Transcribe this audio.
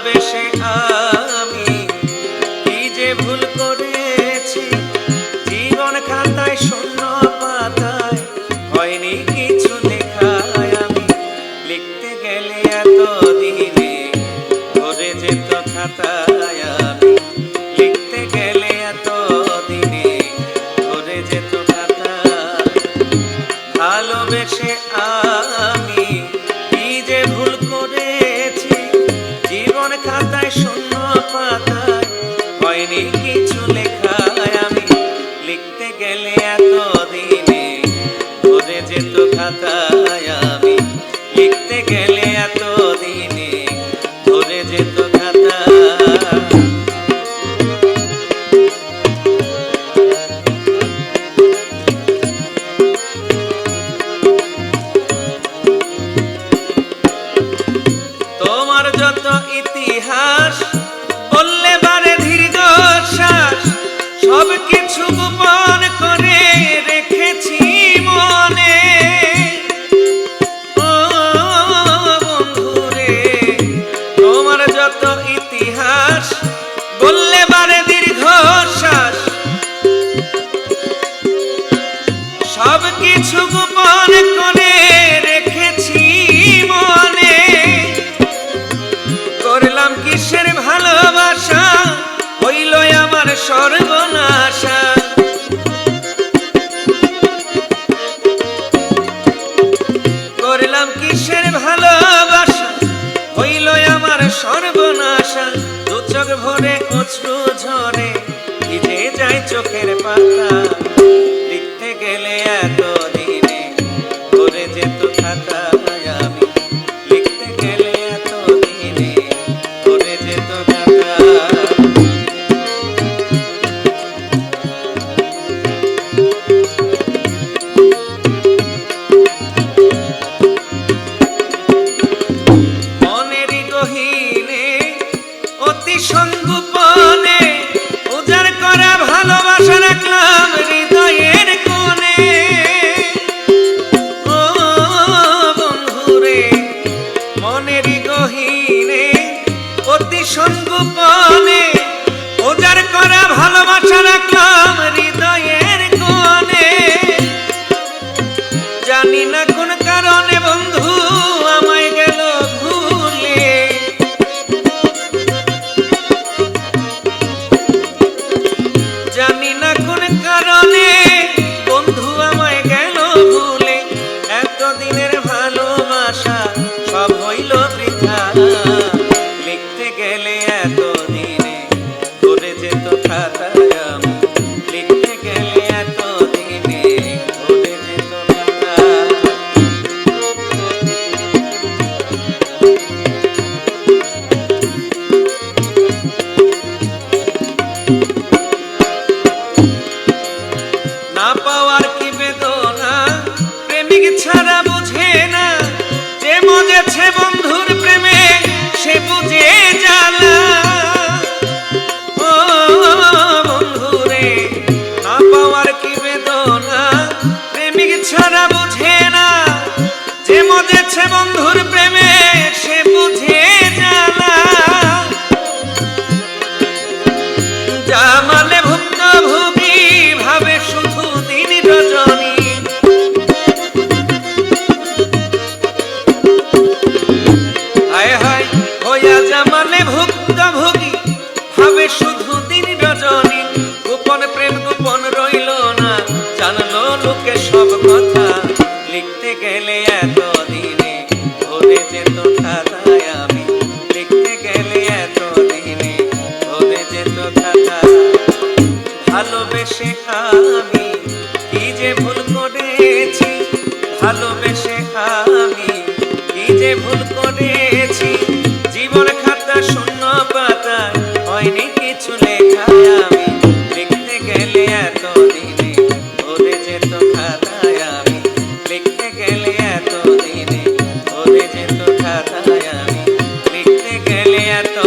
ভালোবেসে আমি কি যে ভুল করেছি? জীবন খাতায়, শূন্য পাতায়, হয়নি কিছু লেখায় আমি। লিখতে গেলে এত দিনে ধরে যেত খাতায় আমি। লিখতে গেলে এত দিনে ধরে যেত খাতায়। ভালোবেসে আমি সর্বনাশা দু চোখ ভরে অশ্রু ঝরে ভিজে যায় চোখের পাতা। সঙ্গ পাবে ওজার করা ভালোবাসা রাখলাম হৃদয়ের কোণে। জানি না ছাড়া বুঝে না যে মজেছে বন্ধু ভালোবেসে আমি কি যে ভুল করেছি? জীবন খাতা, শূন্য পাতা, হয়নি কিছু লেখা আমি। লিখতে গেলে এতদিনে ওরে যেত খাতায় আমি। লিখতে গেলে এত এতদিনে ওরে যেত খাতায় আমি। লিখতে গেলে এত